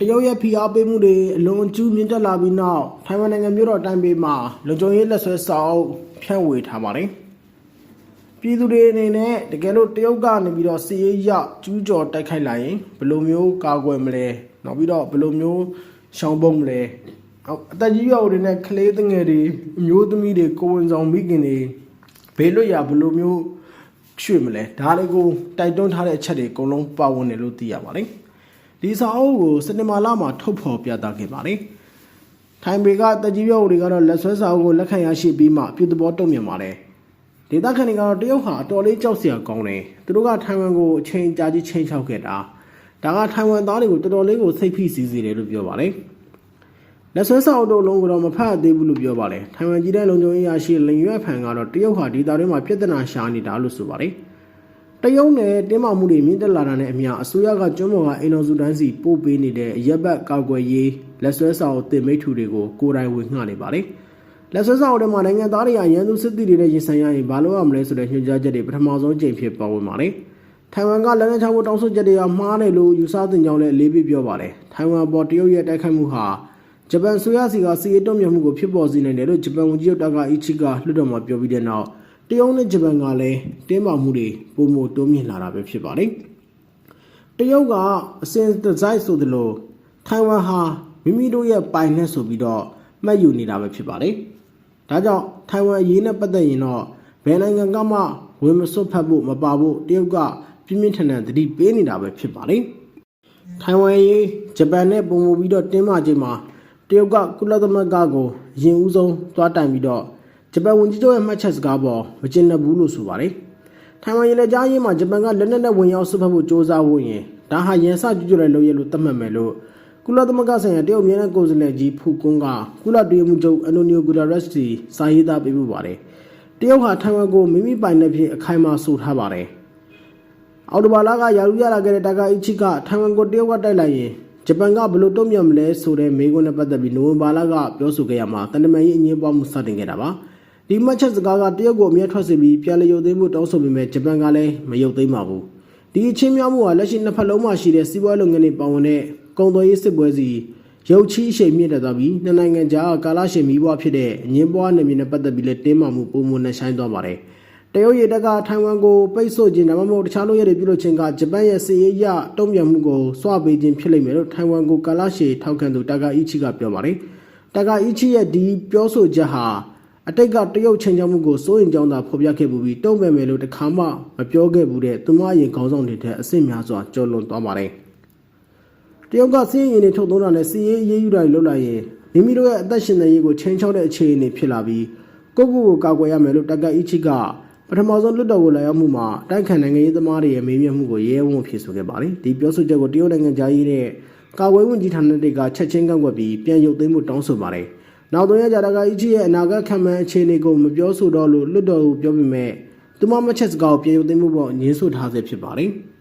တရုတ်ရဲ့ဖိအားပေးမှုတွေအလွန်အကျူးမြင့်တက်လာပြီးနောက်ထိုင်ဝမ်နိုင်ငံမြို့တော်တိုင်ပေမှာလုံခြုံရေးလက်ဆွဲစာအုပ်ဖြန့်ဝေထားပါတယ်။ပြည်သူတွေအနေနဲ့တကယ်လို့တရုတ်ကနေပြီးတော့စီးရေးရကျူးကျော်တိုက်ခိုက်လာရင်ဘယ်လိုမျိုးကာကွယ်မလဲ။နောက်ပြီးတော့ဘယ်လိုမျိုးရှောင်ပုံမလဲ။အော်အသက်ကြီးရွယ်တွေနဲ့ကလေးငယ်တွေအမျိုးသမီးတွေကိုယ်ဝန်ဆောင်မိခင်တွေဘေးလွတ်ရာဘယ်လိုမျိုးရွှေ့မလဲ။ဒါတွေကိုတိုက်တွန်းထားတဲ့အချက်တွေအကုန်လုံးပါဝင်တယ်လို့သိရပါတယ်။ ဒီစာအုပ်ကိုစနေမာလာမှာထုတ်ဖော်ပြသခဲ့ပါတယ်။ထိုင်ပေကတကြီးရုပ်တွေကတော့လက်ဆွဲစာအုပ်ကိုလက်ခံရရှိပြီးမှပြုသဘောတုံ့ပြန်ပါတယ်။ဒေသခံတွေကတော့တရုတ်ဟာအတော်လေးကြောက်စရာကောင်းတယ်။သူတို့ကထိုင်ဝမ်ကိုအချိန်ကြာကြီးချိန်ချောက်ခဲ့တာ။ဒါကထိုင်ဝမ်သားတွေကိုတော်တော်လေးကိုစိတ်ဖိစီးစေတယ်လို့ပြောပါတယ်။လက်ဆွဲစာအုပ်တို့လုံးကတော့မဖတ်သေးဘူးလို့ပြောပါတယ်။ထိုင်ဝမ်ကြီးတဲ့လုံခြုံရေးရရှိလင်ရွက်ဖန်ကတော့တရုတ်ဟာဒေသတွင်းမှာပြဿနာရှာနေတာလို့ဆိုပါတယ်။ တရုတ်နယ်တင်းမာမှုတွေမြင့်တက်လာတာနဲ့အမျှအစိုးရကကျွန်းပေါ်ကအိမ်တော်စုတန်းစီပို့ပေးနေတဲ့အရက်ဘတ်ကောက်ွယ်ရေးလက်ဆွဲဆောင်တင်မိတ်ထူတွေကိုကိုယ်တိုင်ဝင်ငှနေပါတယ်။လက်ဆွဲဆောင်တွေမှာနိုင်ငံသားတွေကရန်သူစစ်တီတွေနဲ့ရင်ဆိုင်ရရင်ဘာလို့ရမလဲဆိုတဲ့ညွှန်ကြားချက်တွေပထမဆုံးကြိမ်ဖြစ်ပေါ်ဝင်ပါတယ်။ထိုင်ဝမ်ကလက်နက်ချဖို့တောင်းဆိုချက်တွေကမှားတယ်လို့ယူဆတင်ကြောင်းလည်းအလေးပေးပြောပါတယ်။ထိုင်ဝမ်ပေါ်တရုတ်ရဲ့တိုက်ခိုက်မှုဟာဂျပန်ဆိုရစီကစီအေးတုံ့ပြန်မှုကိုဖြစ်ပေါ်စေနိုင်တယ်လို့ဂျပန်ဝန်ကြီးချုပ်တာကာအီချီကလွှတ်တော်မှာပြောပြီးတဲ့နောက် တရုတ်နဲ့ဂျပန်ကလည်းတင်းမာမှုတွေပုံမတိုးမြင့်လာတာပဲဖြစ်ပါတယ်။တရုတ်ကအစင်ဒီဇိုင်းဆိုသလိုထိုင်ဝမ်ဟာမိမိတို့ရဲ့ပိုင်နဲ့ဆိုပြီးတော့မှတ်ယူနေတာပဲဖြစ်ပါတယ်။ဒါကြောင့်ထိုင်ဝမ်အရေးနဲ့ပတ်သက်ရင်တော့ဘယ်နိုင်ငံကမှဝင်မစွတ်ဖက်ဖို့မပါဖို့တရုတ်ကပြင်းပြင်းထန်ထန်သတိပေးနေတာပဲဖြစ်ပါတယ်။ထိုင်ဝမ်ရေးဂျပန်နဲ့ပုံမူပြီးတော့တင်းမာချိန်မှာတရုတ်ကကုလသမဂ္ဂကိုအရင်ဦးဆုံးသွားတိုင်ပြီးတော့ ဂျပန်ဝန်ကြီးချုပ်ရဲ့မှတ်ချက်စကားပေါ်မကျင်တတ်ဘူးလို့ဆိုပါတယ်။ထိုင်ဝမ်ရေလက်ကြားရေးမှာဂျပန်ကလက်နက်နဲ့ဝင်ရောက်ဆွတ်ဖက်ဖို့စ조사ဖို့ရင်ဒါဟာရန်စကြွကြွတဲ့လုပ်ရလို့သတ်မှတ်မယ်လို့ကုလသမဂ္ဂဆိုင်ရာတရုတ်ပြည်နယ်ကိုယ်စားလှယ်ကြီးဖူကွန်းကကုလပြည်မှုချုပ်အန်တိုနီယိုဂူတာရက်စ်တီစာရေးသားပေးပို့ပါတယ်။တရုတ်ဟာထိုင်ဝမ်ကိုမိမိပိုင်တဲ့ဖြစ်အခိုင်အမာဆိုထားပါတယ်။အော်တိုဘာလာကယာရူရလာခဲ့တဲ့တာကာအီချီကထိုင်ဝမ်ကိုတရုတ်ကတိုက်လိုက်ရင်ဂျပန်ကဘယ်လိုတုံ့ပြန်မလဲဆိုတဲ့မေးခွန်းနဲ့ပတ်သက်ပြီးနိုဝင်ဘာလကပြောဆိုခဲ့ရမှာတန်တမန်ရေးအငင်းပွားမှုစတင်ခဲ့တာပါ ဒီမှတ်ချက်စကားကတရုတ်ကိုအမြဲထွက်စေပြီးပြန်လည်ရုပ်သိမ်းမှုတောင်းဆိုပေမဲ့ဂျပန်ကလည်းမရုပ်သိမ်းပါဘူးဒီအချင်းများမှုဟာလက်ရှိနှစ်ဖက်လုံးမှာရှိတဲ့စီးပွားလုပ်ငန်းတွေပါဝင်တဲ့ကုန်သွယ်ရေးစစ်ပွဲစီရုပ်ချီးအရှိန်မြင့်တက်သွားပြီးနှစ်နိုင်ငံကြားကာလရှည်မီးပွားဖြစ်တဲ့အငင်းပွားနယ်မြေနဲ့ပတ်သက်ပြီးလည်းတင်းမာမှုပုံမှန်နဲ့ဆိုင်သွားပါတယ်တရုတ်ရေတပ်ကထိုင်ဝမ်ကိုပိတ်ဆို့ခြင်းဒါမှမဟုတ်တခြားလုပ်ရည်တွေပြုလုပ်ခြင်းကဂျပန်ရဲ့စီးရေးရတုံ့ပြန်မှုကိုစွပေးခြင်းဖြစ်လိမ့်မယ်လို့ထိုင်ဝမ်ကိုကာလရှည်ထောက်ခံသူတာကာအီချီကပြောပါတယ်တာကာအီချီရဲ့ဒီပြောဆိုချက်ဟာ အတိတ်ကတရုတ်ချင်းချောင်းမှုကိုစိုးရင်ကြောင်းသာဖော်ပြခဲ့ပူပြီးတုံ့ပြန်မယ်လို့တခါမှမပြောခဲ့ဘူးတဲ့သူမရဲ့ခေါင်းဆောင်တွေတဲ့အစ်စ်များစွာကြော်လွန်သွားပါတယ်တရုတ်ကစီးရင်တွေထုတ်သုံးတာနဲ့စီးရေးအရေးယူတာတွေလုပ်လိုက်ရင်မိမိတို့ရဲ့အသက်ရှင်နေရေးကိုချင်းချောက်တဲ့အခြေအနေဖြစ်လာပြီးကိုယ့်ကိုယ်ကိုကာကွယ်ရမယ်လို့တာကာအီချီကပထမဆုံးလွတ်တော်ကိုလာရောက်မှုမှာတိုက်ခိုက်နိုင်ငံရေးသမားတွေရဲ့မေးမြန်းမှုကိုရဲဝံ့ဖြေဆိုခဲ့ပါတယ်။ဒီပြောဆိုချက်ကိုတရုတ်နိုင်ငံသားရေးနဲ့ကာကွယ်ဝင်ကြီးဌာနတွေကချက်ချင်းကန့်ကွက်ပြီးပြန်ရုပ်သိမ်းမှုတောင်းဆိုပါတယ်။ နောက်သုံးရက်ကြာတာကအီချီရဲ့အနာဂတ်ခံမှန်းအခြေအနေကိုမပြောဆိုတော့လို့လွတ်တော်ကိုပြောပေမဲ့သူမမချက်စကားကိုပြန်ရုပ်သိမ်းမှုပေါ်ညှင်းဆိုထားဆဲဖြစ်ပါတယ်။